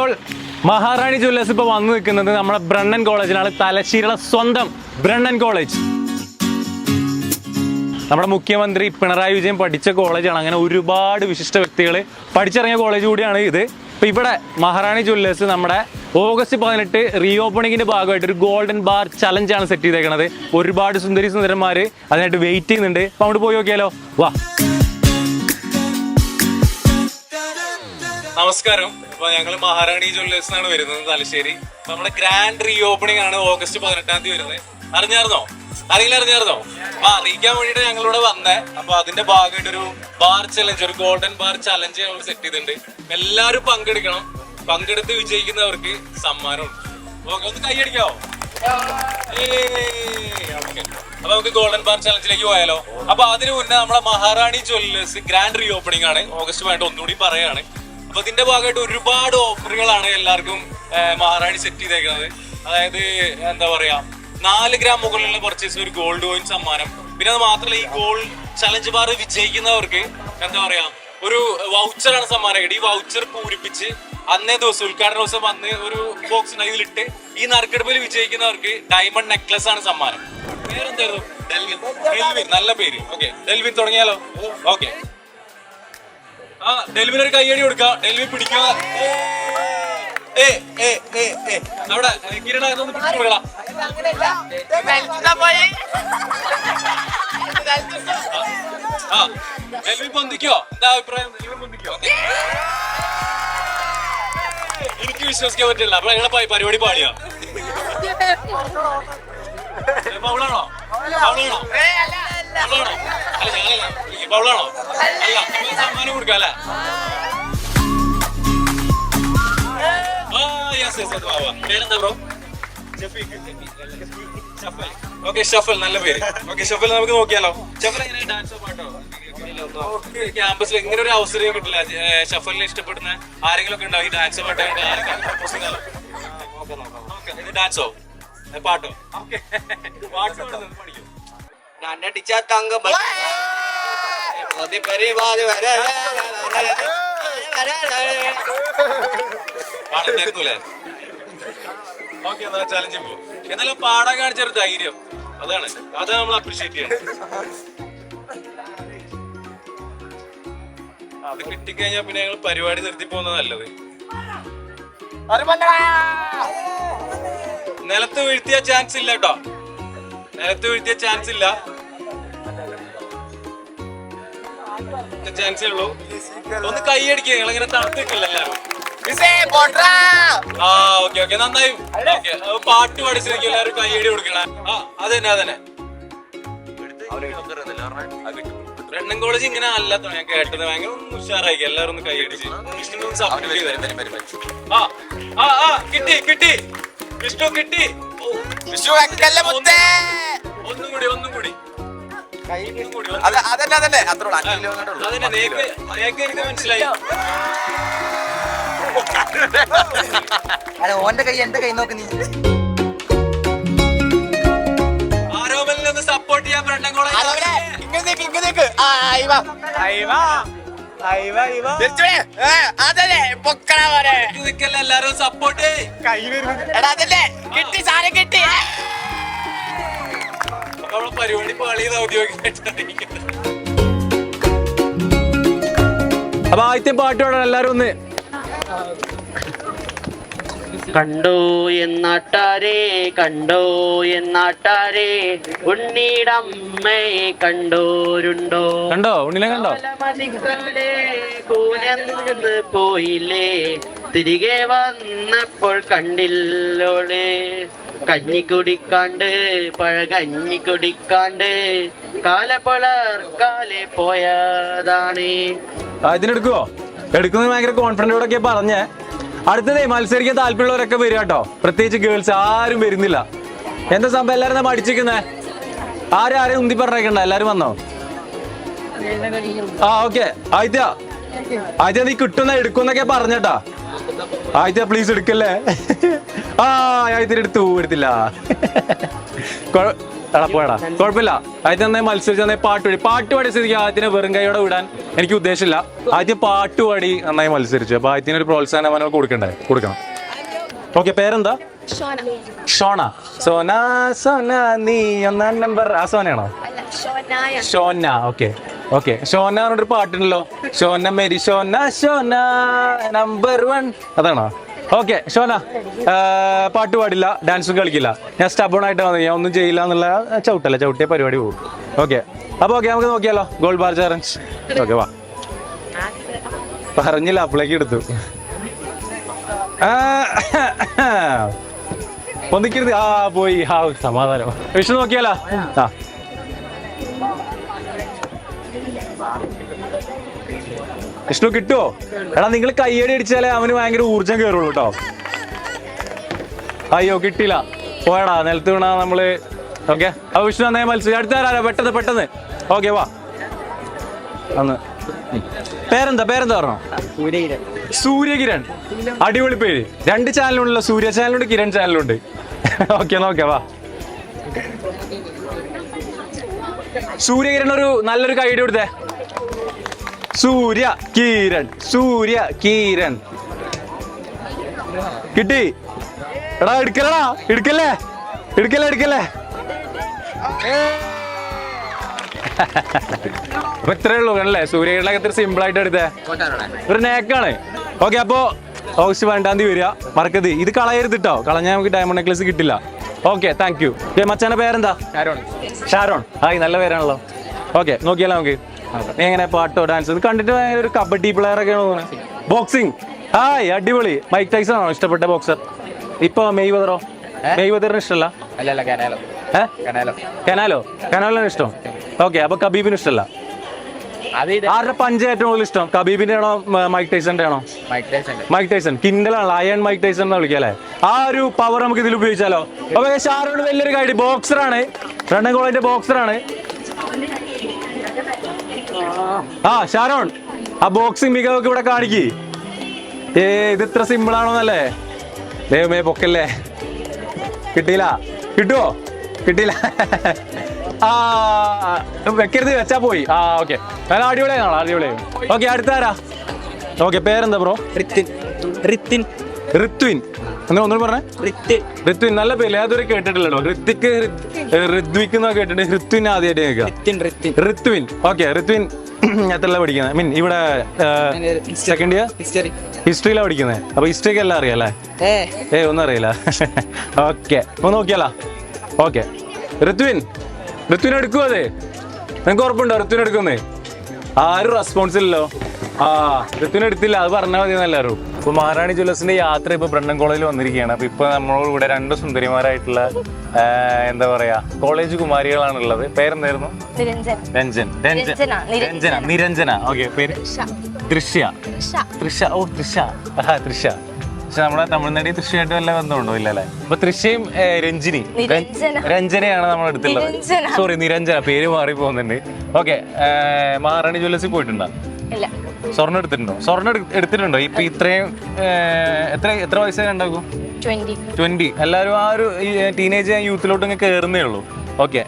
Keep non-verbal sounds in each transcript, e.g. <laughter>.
All. മഹാറാണി Jewellers ഇപ്പൊ വന്നു നിൽക്കുന്നത് നമ്മുടെ ബ്രണ്ണൻ കോളേജിലാണ്. തലശ്ശേരിയുടെ സ്വന്തം ബ്രണ്ണൻ കോളേജ്. നമ്മുടെ മുഖ്യമന്ത്രി പിണറായി വിജയൻ പഠിച്ച കോളേജാണ്. അങ്ങനെ ഒരുപാട് വിശിഷ്ട വ്യക്തികൾ പഠിച്ചിറങ്ങിയ കോളേജ് കൂടിയാണ് ഇത്. ഇപ്പൊ ഇവിടെ മഹാറാണി ജ്വല്ലേഴ്സ് നമ്മുടെ ഓഗസ്റ്റ് പതിനെട്ട് റീ ഓപ്പണിങ്ങിന്റെ ഭാഗമായിട്ട് ഒരു ഗോൾഡൻ ബാർ ചലഞ്ച് ആണ് സെറ്റ് ചെയ്തേക്കണത്. ഒരുപാട് സുന്ദരി സുന്ദരന്മാർ അതിനായിട്ട് വെയിറ്റ് ചെയ്യുന്നുണ്ട്. അപ്പൊ അങ്ങോട്ട് പോയി നോക്കിയാലോ? വാ. നമസ്കാരം. അപ്പൊ ഞങ്ങൾ മഹാറാണി ജ്വല്ലേഴ്സ് ആണ് വരുന്നത് തലശ്ശേരി. നമ്മുടെ ഗ്രാൻഡ് റീ ഓപ്പണിംഗ് ആണ് ഓഗസ്റ്റ് പതിനെട്ടാം തീയതി വരുന്നത്. അറിഞ്ഞായിരുന്നോ? അറിയില്ല അറിഞ്ഞായിരുന്നോ? അപ്പൊ അറിയിക്കാൻ വേണ്ടിട്ട് ഞങ്ങളിവിടെ വന്നേ. അപ്പൊ അതിന്റെ ഭാഗമായിട്ട് ഒരു ബാർ ചലഞ്ച് ഒരു ഗോൾഡൻ ബാർ ചലഞ്ച് ഞങ്ങൾ സെറ്റ് ചെയ്തിട്ടുണ്ട്. എല്ലാവരും പങ്കെടുക്കണം. പങ്കെടുത്ത് വിജയിക്കുന്നവർക്ക് സമ്മാനമുണ്ട്. ഓക്കെ ഒന്ന് കൈയടിക്കാവോ. അപ്പൊ നമുക്ക് ഗോൾഡൻ ബാർ ചലഞ്ചിലേക്ക് പോയാലോ. അപ്പൊ അതിനു മുന്നേ നമ്മളെ Maharani jewellers grand re opening ആണ്. ഓഗസ്റ്റ് വേണ്ട ഒന്നുകൂടി പറയാണ്. അപ്പൊ ഇതിന്റെ ഭാഗമായിട്ട് ഒരുപാട് ഓഫറുകളാണ് എല്ലാവർക്കും മഹാറാണി സെറ്റ് ചെയ്തേക്കുന്നത്. അതായത് എന്താ പറയാ നാല് ഗ്രാം മുകളിലുള്ള പർച്ചേസ് ഒരു ഗോൾഡ് കോയിൻ സമ്മാനം. പിന്നെ അത് മാത്രമല്ല ഈ ഗോൾഡ് ചലഞ്ച് ബാർ വിജയിക്കുന്നവർക്ക് എന്താ പറയാ ഒരു വൗച്ചറാണ് സമ്മാനം. ഈ വൗച്ചർ പൂരിപ്പിച്ച് അന്നേ ദിവസം ഉദ്ഘാടന ദിവസം വന്ന് ഒരു ബോക്സ് ഇതിലിട്ട് ഈ നറുക്കെടുപ്പിൽ വിജയിക്കുന്നവർക്ക് ഡയമണ്ട് നെക്ലസ് ആണ് സമ്മാനം. പേരെന്തായിരുന്നു? ഡെൽവിൻ. നല്ല പേര്. ഓക്കെ ഡെൽവിൻ തുടങ്ങിയാലോ? ഓക്കെ ആ ഡെൽവിൻ ഒരു കയ്യടി കൊടുക്കാം. ഡെൽവി പിടിക്കുക. അവിടെ കിരണ പിടിച്ചു ആ ഡെൽവി പൊന്തിക്കോ? എന്താ അഭിപ്രായം? പൊന്തിക്കോ? എനിക്ക് വിശ്വസിക്കാൻ പറ്റില്ല. അപ്പൊ ഞങ്ങളെ പ- പരിപാടി പാടിയോ? <laughs> പൗളാണോ? പൗളാണോ? പൗളാണോ? അല്ല ഞങ്ങളല്ല ഈ പൗളാണോ അല്ല സമ്മാനം കൊടുക്കാം അല്ലേ? പേരെന്താ ബ്രോ ഓക്കെ ഷഫൽ നല്ല പേര്. ഓക്കെ ഷഫൽ നമുക്ക് നോക്കിയാലോ. ഷഫൽ എങ്ങനെ ഡാൻസോ പാട്ടോ? ക്യാമ്പസിൽ ഇങ്ങനെ ഒരു അവസരം കിട്ടില്ല? ഷഫലിനെ ഇഷ്ടപ്പെടുന്ന ആരെങ്കിലും ഒക്കെ ഉണ്ടാവും ഈ ഡാൻസോ പാട്ടോ ഡാൻസോ പാട്ടോ? പാട്ടോ പഠിക്കും നന്നടിച്ച തങ്കം പരിപാടി വരെ. പാടുണ്ടായിരുന്നൂലേ ഓക്കെ എന്നാ ചലഞ്ച് പോ എന്നാലും പാടാൻ കാണിച്ചൊരു ധൈര്യം. അതാണ്. അത് നമ്മൾ അപ്രീഷിയേറ്റ് ചെയ്യണം. അത് കിട്ടിക്കഴിഞ്ഞാൽ പിന്നെ ഞങ്ങൾ പരിപാടി നിർത്തി പോകുന്നത് നല്ലത്. നിലത്ത് വീഴ്ത്തിയ ചാൻസ് ഇല്ല കേട്ടോ നിലത്ത് വീഴ്ത്തിയ ചാൻസ് ഇല്ല. ചാൻസേ ഉള്ളൂ. ഒന്ന് കൈയടിക്കുക നിങ്ങൾ ഇങ്ങനെ തണുത്ത് നിൽക്കില്ല ആ ഓക്കെ ഓക്കെ നന്നായി. ഓക്കെ പാട്ട് പഠിച്ചിരിക്കും എല്ലാവരും കൈയടി കൊടുക്കണേ. ആ അതന്നെ അതന്നെ. റണ്ണിങ് കോളേജ് ഇങ്ങനെ അല്ലാത്ത ഞാൻ കേട്ടത്. ഭയങ്കര ഒന്ന് ഉഷാറായി. എല്ലാവരും ഒന്ന് കൈയടിച്ച് വിഷ്ണു ഒന്ന് സപ്പോർട്ട് ചെയ്തേ. ആ ആ ആ കിട്ടി കിട്ടി. വിഷ്ണു കിട്ടി. ഒന്നും കൂടി ഒന്നും കൂടി. അതന്നെ അതന്നെ. അല്ല ഓന്റെ കൈ എന്റെ കൈ നോക്ക് നീ. സപ്പോർട്ട് ചെയ്യാൻ എല്ലാരും സപ്പോർട്ട് എടാ അതല്ലേ കിട്ടി സാധനം കിട്ടി. നമ്മളെ പരിപാടി പാളിയത് ഔദ്യോഗികമായിട്ട് അപ്പൊ ആദ്യത്തെ പാട്ട് പാടാൻ എല്ലാരും ഒന്ന്. കണ്ടോ എന്നാട്ടാരെ കണ്ടോ എന്നാട്ടാരെ ഉണ്ണീടമ്മയെ കണ്ടോരുണ്ടോ? കണ്ടോ? ഉണ്ണിനെ കണ്ടോ പോയില്ലേ? തിരികെ വന്നപ്പോൾ കണ്ടില്ലോളെ കഞ്ഞി കുടിക്കാണ്ട് പഴ കഞ്ഞി കുടിക്കാണ്ട് കാലപ്പളർ കാലെ പോയതാണ്. ഇതിനെടുക്കുവോ എടുക്കുന്നത് ഭയങ്കര കോൺഫിഡന്റോടൊക്കെ പറഞ്ഞേ. അടുത്തതേ മത്സരിക്കാൻ താല്പര്യമുള്ളവരൊക്കെ വരിക കേട്ടോ. പ്രത്യേകിച്ച് ഗേൾസ് ആരും വരുന്നില്ല. എന്താ സംഭവം? എല്ലാരും മടിച്ചിരിക്കുന്നേ? ആരും ആരെയും ഉന്തി പറഞ്ഞേക്കണ്ട. എല്ലാരും വന്നോ? ആ ഓക്കെ. ആദ്യ ആദ്യ നീ കിട്ടുന്ന എടുക്കുന്നൊക്കെ പറഞ്ഞേട്ടാ. ആദ്യ പ്ലീസ് എടുക്കല്ലേ? ആ ആദ്യത്തിന് എടുത്തു എടുത്തില്ല. കൊഴ- എടാ പോയടാ. കുഴപ്പമില്ല. ആദ്യം നന്നായി മത്സരിച്ച് നന്നായി പാട്ട് പാടി. പാട്ട് പാടിയ സ്ഥിതിക്ക് ആദ്യത്തിനെ വെറും കൈയോടെ വിടാൻ എനിക്ക് ഉദ്ദേശമില്ല. ആദ്യം പാട്ട് പാടി നന്നായി മത്സരിച്ചു. അപ്പൊ ആദ്യത്തിന് ഒരു പ്രോത്സാഹനം അവനോട് കൊടുക്കണ്ടേ? കൊടുക്കണം. ഓക്കെ പേരെന്താ? ഷോണ. സോന സോന നീ ഒന്നാം നമ്പർ ആ സോനയാണോ? ഷോന ഓക്കെ ഓക്കെ ഷോന പറഞ്ഞൊരു പാട്ടുണ്ടല്ലോ. ഷോന മേരി ഷോന ഷോന നമ്പർ വൺ അതാണോ? ഓക്കെ ഷോന പാട്ട് പാടില്ല ഡാൻസും കളിക്കില്ല. ഞാൻ സ്റ്റബോൺ ആയിട്ട് വന്നു ഞാൻ ഒന്നും ചെയ്യില്ല എന്നുള്ള ചവിട്ടല്ല ചവിട്ടിയ പരിപാടി പോകും. ഓക്കെ അപ്പൊ ഓക്കെ നമുക്ക് നോക്കിയാലോ ഗോൾഡ് ബാർ ചാലഞ്ച് ഓക്കെ വാ. പറഞ്ഞില്ല അപ്പളേക്ക് എടുത്തു. ഒന്നിക്കരുത് ആ പോയി. ആ സമാധാനം. വിഷു നോക്കിയാലോ? ആ. വിഷ്ണു കിട്ടുമോ എടാ നിങ്ങൾ കയ്യടി അടിച്ചാലേ അവന് ഭയങ്കര ഊർജം കയറുള്ളൂ കേട്ടോ അയ്യോ കിട്ടില്ല പോയടാ നിലത്ത് വീണാ നമ്മൾ ഓക്കെ. അപ്പൊ വിഷ്ണു അന്നേ മത്സരിച്ചു അടുത്ത ആരാ പെട്ടെന്ന് പെട്ടെന്ന്. ഓക്കെ വാ. അന്ന്. പേരെന്താ? പേരെന്താ പറഞ്ഞോ? സൂര്യകിരൺ. അടിപൊളി പേര്. രണ്ട് ചാനലുണ്ടല്ലോ സൂര്യ ചാനലുണ്ട് കിരൺ ചാനലുണ്ട്. ഓക്കെ നോക്കെ വാ. സൂര്യകിരൺ ഒരു നല്ലൊരു കൈഡി കൊടുത്തേ. സൂര്യ കിരൺ സൂര്യ കിരൺ കിട്ടി. എടാ എടുക്കലടാ. എടുക്കല്ലേ? എടുക്കല്ലേ എടുക്കല്ലേ? അപ്പൊ ഇത്രേ ഉള്ളൂ അല്ലേ സൂര്യകിരണൊക്കെ ഇത്ര സിമ്പിൾ ആയിട്ട് എടുത്തേ. ഒരു നേക്കാണ്. ഓക്കെ അപ്പോ ഓഗസ്റ്റ് പതിനെട്ടാം തീയതി വരിക. മറക്കത് ഇത് കളയരുത് കേട്ടോ കളഞ്ഞാൽ നമുക്ക് ഡയമണ്ട് നെക്ലസ് കിട്ടില്ല. ഓക്കെ താങ്ക് യു മച്ചാന്റെ പേരെന്താ? ഷാരോൺ. ഷാരോൺ. ആയി നല്ല പേരാണല്ലോ. ഓക്കെ നോക്കിയാലോ നമുക്ക്. നീ എങ്ങനെ പാട്ടോ ഡാൻസ് ഇത് കണ്ടിട്ട് ഭയങ്കര ഒരു കബഡി പ്ലെയർ ഒക്കെയാണ് തോന്നുന്നത് ബോക്സിംഗ് ഹായ് അടിപൊളി. മൈക്ക് ടൈസൺ ആണോ ഇഷ്ടപ്പെട്ട ബോക്സർ ഇപ്പൊ മെയ് ബദറോ മെയ് ബദറിന് ഇഷ്ടമല്ല കനാലോ കനാലോ ഇഷ്ടം? ഓക്കെ അപ്പൊ കബീബിന് ഇഷ്ടമല്ല ആരുടെ പഞ്ച് ഏറ്റവും കൂടുതൽ ഇഷ്ടം? കബീബിന്റെ ആണോ മൈക്ക് ടൈസന്റെ ആണോ മൈക്ക് ടൈസൺ കിൻഡലാണ് അയൺ മൈക്ക് ടൈസൺ എന്ന് വിളിക്കാല്ലേ ആ ഒരു പവർ നമുക്ക് ഇതിൽ ഉപയോഗിച്ചാലോ? അപ്പൊ ഷാരോൺ വലിയൊരു ബോക്സർ ബോക്സറാണ് രണ്ടാം കോളേജിന്റെ ബോക്സറാണ് ആ ഷാരോൺ ആ ബോക്സിംഗ് മികവൊക്കെ ഇവിടെ കാണിക്ക്. ഏ ഇത് ഇത്ര സിമ്പിൾ ആണോന്നല്ലേ ദൈവമേ പൊക്കല്ലേ? കിട്ടിയില്ല. കിട്ടുവോ? കിട്ടിയില്ല. <laughs> ആ വെക്കരുത് വെച്ചാ പോയി. ആ ഓക്കെ. നല്ല അടിപൊളിയാണോ അടിപൊളി ഓക്കെ അടുത്താരാ? ഓക്കെ പേരെന്താ ബ്രോ റിത്തിൻ. റിത്തിൻ. ഋത്വിൻ എന്നാ ഒന്നും പറഞ്ഞേ? ഋത്വിൻ നല്ല പേര് ഏതൊരു കേട്ടിട്ടില്ലല്ലോ. ഋത്തിക്ക് ഋത്വിക്ക് എന്നാ കേട്ടിട്ടുണ്ട് ഋത്വിൻ ആദ്യമായിട്ട് കേൾക്കുക. റിത്തിൻ ഋത്വിൻ. ഓക്കെ ഋത്വിൻ എത്രല്ല പഠിക്കുന്നത്? മീൻ ഇവിടെ സെക്കൻഡ് ഇയർ ഹിസ്റ്ററി ഹിസ്റ്ററിയിലാണ് പഠിക്കുന്നത്. അപ്പൊ ഹിസ്റ്ററിക്ക് എല്ലാം അറിയാം അല്ലേ? ഏ. ഏ ഒന്നും അറിയില്ല. <laughs> ഓക്കെ ഒന്ന് നോക്കിയാലോ? ഓക്കെ. ഋത്വിൻ ഋത്വിൻ എടുക്കുമോ അതെ? നിങ്ങൾക്ക് ഉറപ്പുണ്ടോ ഋത്വിൻ എടുക്കുന്നേ ആരും റെസ്പോൺസ് ഇല്ലല്ലോ. ആ ഋത്വിൻ എടുത്തില്ല. അത് പറഞ്ഞാൽ മതി എല്ലാവരും. ഇപ്പൊ മഹാറാണി ജ്വല്ലേഴ്സിന്റെ യാത്ര ഇപ്പൊ ബ്രണ്ടൻ കോളേജിൽ വന്നിരിക്കുകയാണ്. അപ്പൊ ഇപ്പൊ നമ്മളോട് ഇവിടെ രണ്ട് സുന്ദരിമാരായിട്ടുള്ള എന്താ പറയാ കോളേജ് കുമാരികളാണ് ഉള്ളത് പേരെന്തായിരുന്നു രഞ്ജൻ. രഞ്ജൻ. രഞ്ജന, നിരഞ്ജന. രഞ്ജന. നിരഞ്ജന. ഓക്കെ പേര്? ദൃശ്യ തൃഷ. ഓ തൃഷ. ആ തൃഷ. പക്ഷെ നമ്മുടെ തമിഴ്നാട്ടിൽ തൃശ്ശയായിട്ട് വല്ല ബന്ധമുണ്ടോ ഇല്ലല്ലേ? അപ്പൊ തൃശ്ശയും രഞ്ജിനി. രഞ്ജനയാണ് നമ്മൾ എടുത്തുള്ളത് സോറി നിരഞ്ജന. പേര് മാറി പോകുന്നുണ്ട് ഓക്കെ മഹാറാണി ജ്വല്ലേഴ്സിൽ പോയിട്ടുണ്ടോ? സ്വർണം എടുത്തിട്ടുണ്ടോ? സ്വർണം എടു- എടുത്തിട്ടുണ്ടോ? ഇപ്പൊ ഇത്രയും എത്ര എത്ര വയസ്സേ ഉണ്ടാകും? ട്വന്റി എല്ലാവരും ആ ഒരു ടീനേജ് യൂത്തിലോട്ട് ഇങ്ങനെ കയറുന്നേ ഉള്ളൂ. ഓക്കെ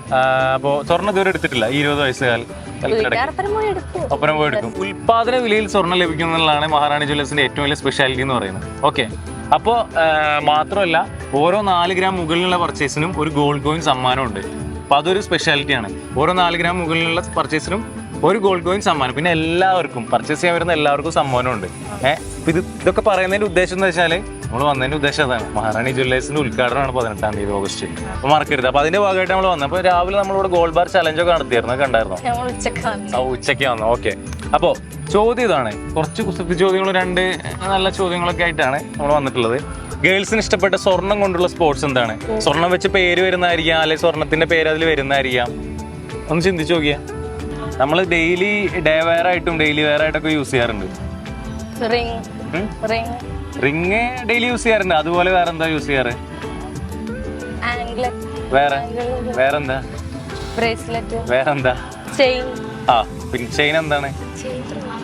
അപ്പോ സ്വർണം ഇതുവരെ എടുത്തിട്ടില്ല. ഈ ഇരുപത് വയസ്സുകാൽ ഒപ്പരം പോയി എടുക്കും. ഉൽപാദന വിലയിൽ സ്വർണം ലഭിക്കുന്നതാണ് മഹാറാണി ജ്വല്ലേഴ്സിന്റെ ഏറ്റവും വലിയ സ്പെഷ്യാലിറ്റി എന്ന് പറയുന്നത്. ഓക്കെ അപ്പോ മാത്രമല്ല ഓരോ നാല് ഗ്രാം മുകളിലുള്ള പർച്ചേസിനും ഒരു ഗോൾഡ് കോയിൻ സമ്മാനമുണ്ട്. അപ്പോൾ അതൊരു സ്പെഷ്യാലിറ്റിയാണ് ഓരോ നാല് ഗ്രാം മുകളിലുള്ള പർച്ചേസിനും ഒരു ഗോൾഡ് കോയിൻ സമ്മാനം. പിന്നെ എല്ലാവർക്കും പർച്ചേസ് ചെയ്യാൻ വരുന്ന എല്ലാവർക്കും സമ്മാനമുണ്ട്. ഏഹ് ഇത് ഇതൊക്കെ പറയുന്നതിന്റെ ഉദ്ദേശം എന്ന് വെച്ചാൽ നമ്മൾ വന്നതിന്റെ ഉദ്ദേശം അതാണ്. മഹാറാണി ജ്വല്ലേഴ്സിന്റെ ഉദ്ഘാടനമാണ് പതിനെട്ടാം തീയതി ഓഗസ്റ്റ് അപ്പോൾ മറക്കരുത് അപ്പോൾ അതിന്റെ ഭാഗമായിട്ട് നമ്മൾ വന്നത് അപ്പോൾ രാവിലെ നമ്മളിവിടെ ഗോൾഡ് ബാർ ചലഞ്ച് ഒക്കെ നടത്തിയായിരുന്നു. കണ്ടായിരുന്നു? ഉച്ചയ്ക്ക് വന്നു. ഓക്കെ അപ്പോൾ ചോദ്യം ഇതാണ്. കുറച്ച് കുസൃതി ചോദ്യങ്ങൾ രണ്ട് നല്ല ചോദ്യങ്ങളൊക്കെ ആയിട്ടാണ് നമ്മൾ വന്നിട്ടുള്ളത്. ഗേൾസിന് ഇഷ്ടപ്പെട്ട സ്വർണം കൊണ്ടുള്ള സ്പോർട്സ് എന്താണ്? സ്വർണം വെച്ച് പേര് വരുന്നതായിരിക്കാം അല്ലെങ്കിൽ സ്വർണത്തിന്റെ പേര് അതിൽ വരുന്നതായിരിക്കാം? ഒന്ന് ചിന്തിച്ചു നോക്കിയേ. നമ്മൾ ഡെയിലി ഡേ വെയർ ആയിട്ടും ഡെയിലി വെയർ ആയിട്ടൊക്കെ യൂസ് ചെയ്യാറുണ്ട്. Ring ring ring ring daily use ചെയ്യാറുണ്ട്. അതുപോലെ വേറെ? എന്താ യൂസ് ചെയ്യാറ്. വേറെ വേറെന്താ? ബ്രേസ്ലെറ്റ് വേറെന്താ? ചെയിൻ ആ പിന്നെ ചെയിൻ എന്താണ്?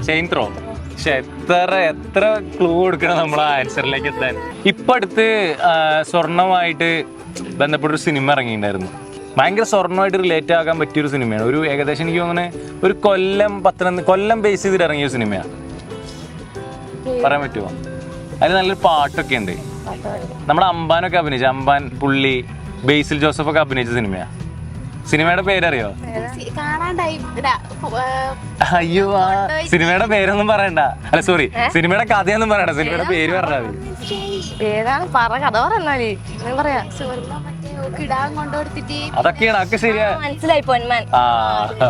ചെയിൻ ത്രോ പക്ഷെ എത്ര എത്ര ക്ലൂ കൊടുക്കണം നമ്മൾ ആൻസറിലേക്ക് എത്താൻ. ഇപ്പൊ അടുത്ത് സ്വർണമായിട്ട് ബന്ധപ്പെട്ടൊരു സിനിമ ഇറങ്ങിയിട്ടുണ്ടായിരുന്നു. ഭയങ്കര സ്വർണമായിട്ട് റിലേറ്റ് ആകാൻ പറ്റിയൊരു സിനിമയാണ് ഒരു ഏകദേശം എനിക്ക് തോന്നുന്നത് ഒരു കൊല്ലം പത്തനം കൊല്ലം ബേസ് ചെയ്തിട്ട് ഇറങ്ങിയ സിനിമയാണ് പറയാൻ പറ്റുമോ അതിൽ നല്ലൊരു പാട്ടൊക്കെ ഉണ്ട്. നമ്മുടെ അമ്പാനൊക്കെ അഭിനയിച്ച അമ്പാൻ പുള്ളി ബേസിൽ ജോസഫ് ഒക്കെ അഭിനയിച്ച സിനിമയാ സിനിമയുടെ പേരറിയോ? അയ്യോ ആ സിനിമയുടെ പേരൊന്നും പറയണ്ട. അല്ല സോറി സിനിമയുടെ കഥയൊന്നും പറയണ്ട. സിനിമയുടെ പേര് പറഞ്ഞാൽ മതി. ഏതാണ്? പറ കഥ പറഞ്ഞാൽ പറയാ. അതൊക്കെയാണ് അതൊക്കെ ശരിയാ. മനസ്സിലായി പൊന്മാൻ ആ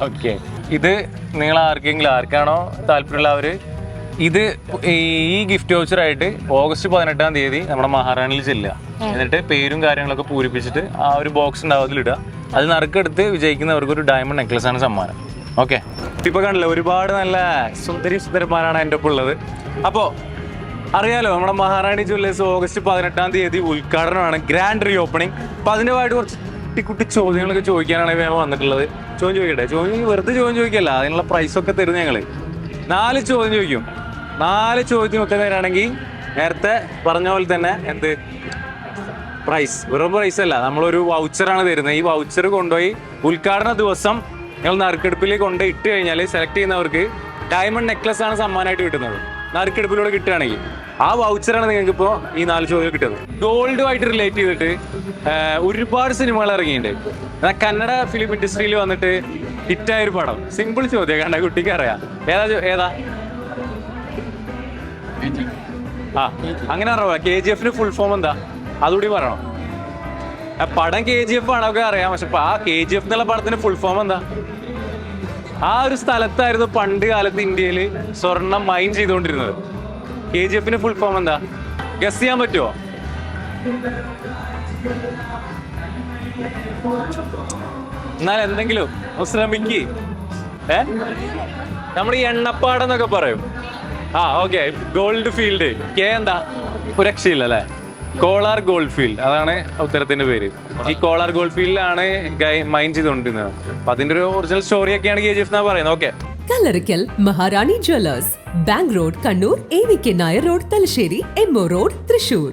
ഓക്കെ. ഇത് നിങ്ങൾ ആർക്കെങ്കിലും ആർക്കാണോ താല്പര്യമുള്ളവര് ഇത് ഈ ഗിഫ്റ്റ് വൗച്ചർ ആയിട്ട് ഓഗസ്റ്റ് പതിനെട്ടാം തീയതി നമ്മുടെ മഹാറാണിയിൽ ചെല്ലുക. എന്നിട്ട് പേരും കാര്യങ്ങളൊക്കെ പൂരിപ്പിച്ചിട്ട് ആ ഒരു ബോക്സ് ഉണ്ടാവും അതിലിടുക അത് നറുക്കെടുത്ത് വിജയിക്കുന്നവർക്ക് ഒരു ഡയമണ്ട് നെക്ലസ് ആണ് സമ്മാനം. ഓക്കെ. ഇപ്പൊ കണ്ടില്ല ഒരുപാട് നല്ല സുന്ദരി സുന്ദരന്മാരാണ് എന്റെ ഒപ്പം ഉള്ളത് അപ്പോ അറിയാലോ നമ്മുടെ മഹാറാണി ജ്വല്ലേഴ്സ് ഓഗസ്റ്റ് പതിനെട്ടാം തീയതി ഉദ്ഘാടനമാണ്. ഗ്രാൻഡ് റീ ഓപ്പണിംഗ് അപ്പൊ അതിന്റെ ഭാഗമായിട്ട് കുറച്ച് കുട്ടി ചോദ്യങ്ങളൊക്കെ ചോദിക്കാനാണ് ഞാൻ വന്നിട്ടുള്ളത്. ചോദ്യം ചോദിക്കട്ടെ? ചോദ്യം വെറുതെ ചോദ്യം ചോദിക്കല്ല. അതിനുള്ള പ്രൈസ് ഒക്കെ തരും ഞങ്ങൾ നാല് ചോദ്യം ചോദിക്കും. നാല് ചോദ്യം ഒക്കെ തരാണെങ്കിൽ നേരത്തെ പറഞ്ഞ പോലെ തന്നെ എന്ത്? പ്രൈസ് വെറും പ്രൈസ് അല്ല. നമ്മളൊരു വൗച്ചറാണ് തരുന്നത്. ഈ വൗച്ചർ കൊണ്ടുപോയി ഉദ്ഘാടന ദിവസം ഞങ്ങൾ നറുക്കെടുപ്പിൽ കൊണ്ട് ഇട്ട് കഴിഞ്ഞാൽ സെലക്ട് ചെയ്യുന്നവർക്ക് ഡയമണ്ട് നെക്ലസ് ആണ് സമ്മാനമായിട്ട് കിട്ടുന്നത്. നറുക്കെടുപ്പിലൂടെ കിട്ടുകയാണെങ്കിൽ ആ വൗച്ചറാണ് നിങ്ങൾക്ക് ഇപ്പോൾ ഈ നാല് ചോദ്യം കിട്ടുന്നത് ഗോൾഡുമായിട്ട് റിലേറ്റ് ചെയ്തിട്ട് ഒരുപാട് സിനിമകൾ ഇറങ്ങിയിട്ടുണ്ട്. എന്നാൽ കന്നഡ ഫിലിം ഇൻഡസ്ട്രിയിൽ വന്നിട്ട് ഹിറ്റായ ഒരു പടം. സിമ്പിൾ ചോദ്യം കണ്ട കുട്ടിക്ക് അറിയാം. ഏതാ ഏതാ? ആ അങ്ങനെ അറിയാം കെ ജി എഫിന് ഫുൾ ഫോം എന്താ? അതുകൂടി പറയണം. പടം കെ ജി എഫ് ആണൊക്കെ അറിയാം. പക്ഷെ ആ കെ ജി എഫ് എന്നുള്ള പടത്തിന് ഫുൾ ഫോം എന്താ? ആ ഒരു സ്ഥലത്തായിരുന്നു പണ്ട് കാലത്ത് ഇന്ത്യയിൽ സ്വർണം മൈൻ ചെയ്തുകൊണ്ടിരുന്നത്. കെ ജി എഫിന് ഫുൾ ഫോം എന്താ? ഗസ് ചെയ്യാൻ പറ്റുമോ എന്നാൽ എന്തെങ്കിലും ശ്രമിക്ക് ഏ? നമ്മുടെ ഈ എണ്ണപ്പാടെന്നൊക്കെ പറയും. ആ ഓക്കെ ഗോൾഡ് ഫീൽഡ് കെ എന്താ? രക്ഷയില്ല അല്ലേ കോളാർ ഗോൾഡ് ഫീൽഡ് അതാണ് ഉത്തരത്തിന്റെ പേര്. ഈ കോളാർ ഗോൾഡ് ഫീൽഡിലാണ് മൈൻ ചെയ്തുകൊണ്ടിരുന്നത്. അപ്പൊ അതിന്റെ ഒരു ഒറിജിനൽ സ്റ്റോറി ഒക്കെയാണ് കെ ജി എഫ് പറയുന്നത്. Okay Kallarakkal Maharani jewellers bank road Kannur A V K Nair road Thalassery M O road Thrissur.